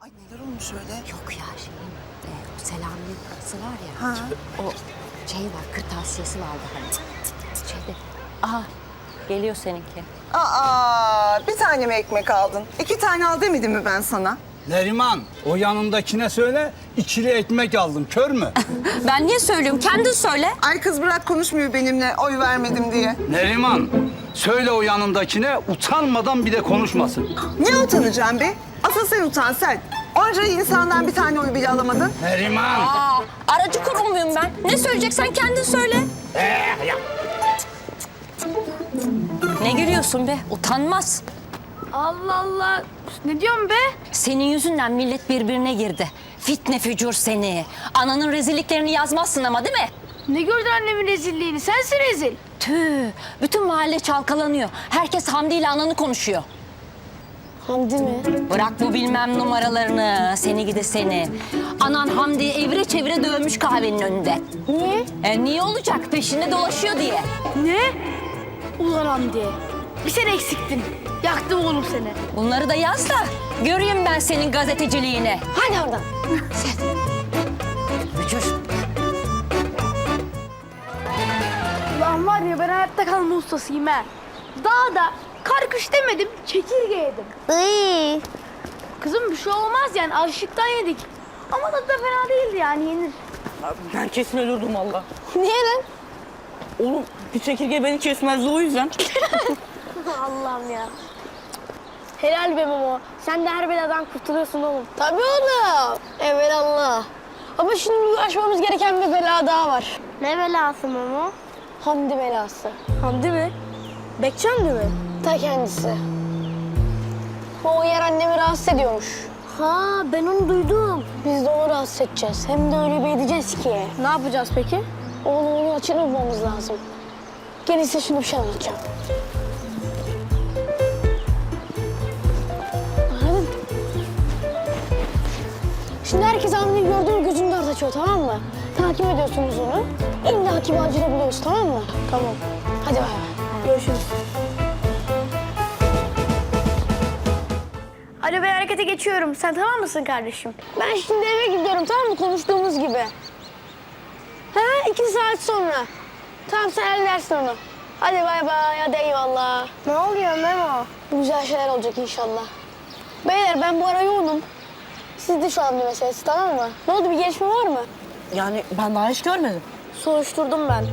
Ay neler olmuş öyle? Yok ya şeyin e, o Selami'nin var ya. Ha. O şey var kırtasiyesi vardı hani. Şeyde. Aha geliyor seninki. Aa bir tane mi ekmek aldın? İki tane al demedim mi ben sana? Neriman, o yanındakine söyle, ikili ekmek aldım. Kör mü? Ben niye söylüyorum? Kendin söyle. Ay kız bırak konuşmuyor benimle oy vermedim diye. Neriman, söyle o yanındakine utanmadan bir de konuşmasın. Ne utanacağım be? Asıl sen utan sen. Onca insandan bir tane oy bile alamadın. Neriman! Aa, aracı kurum muyum ben? Ne söyleyeceksen kendin söyle. Ne gülüyorsun be? Utanmaz. Allah Allah. Ne diyorsun be? Senin yüzünden millet birbirine girdi. Fitne fücur seni. Ananın rezilliklerini yazmazsın ama değil mi? Ne gördün annemin rezilliğini? Sensin rezil. Tüh, bütün mahalle çalkalanıyor. Herkes Hamdi ile ananı konuşuyor. Hamdi mi? Bırak bu bilmem numaralarını, seni gidi seni. Anan Hamdi evre çevire dövmüş kahvenin önünde. Niye? E niye olacak? Peşinde dolaşıyor diye. Ne? Ulan Hamdi. Bir sen eksiktin. Yaktım oğlum seni. Bunları da yaz da göreyim ben senin gazeteciliğini. Hadi oradan. Sen. Bücür. Ulan var ya ben hayatta kalma ustasıyım ha. Dağda karkış demedim, çekirge yedim. Iy. Kızım bir şey olmaz yani açlıktan yedik. Ama tadı da fena değildi yani yenir. Ben kesin ölürdüm valla. Niye lan? Oğlum bir çekirge beni kesmezdi o yüzden. Allah'ım ya. Helal be Memo. Sen de her beladan kurtuluyorsun oğlum. Tabii oğlum. Evelallah. Ama şimdi aşmamız gereken bir bela daha var. Ne belası Memo? Hamdi belası. Hamdi mi? Bekçamdi mi? Ta kendisi. O yer annemi rahatsız ediyormuş. Ha ben onu duydum. Biz de onu rahatsız edeceğiz. Hem de öyle bir edeceğiz ki. Ne yapacağız peki? Onu onun açını bulmamız lazım. Gelin size şimdi bir şey anlatacağım. Anladın? Şimdi herkes Hamdi'yi gördüğünü gözünü dört açıyor tamam mı? Takip ediyorsunuz onu. İlla ki bağcını buluyoruz tamam mı? Tamam. Hadi bay bay. Görüşürüz. Ben harekete geçiyorum. Sen tamam mısın kardeşim? Ben şimdi eve gidiyorum tamam mı? Konuştuğumuz gibi. Ha iki saat sonra. Tamam sen halledersin onu. Hadi bay bay. Hadi eyvallah. Ne oluyor Memo? Güzel şeyler olacak inşallah. Beyler ben bu ara yoğunum. Siz de şu an bir meselesi tamam mı? Ne oldu bir gelişme var mı? Yani ben daha hiç görmedim. Soruşturdum ben.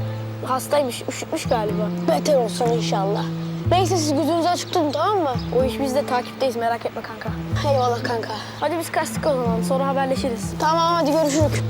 Hastaymış, üşütmüş galiba. Beter olsun inşallah. Neyse siz gözünüzü açık tutun tamam mı? O iş biz de takipteyiz merak etme kanka. Eyvallah kanka. Hadi biz kaçtık o zaman sonra haberleşiriz. Tamam hadi görüşürüz.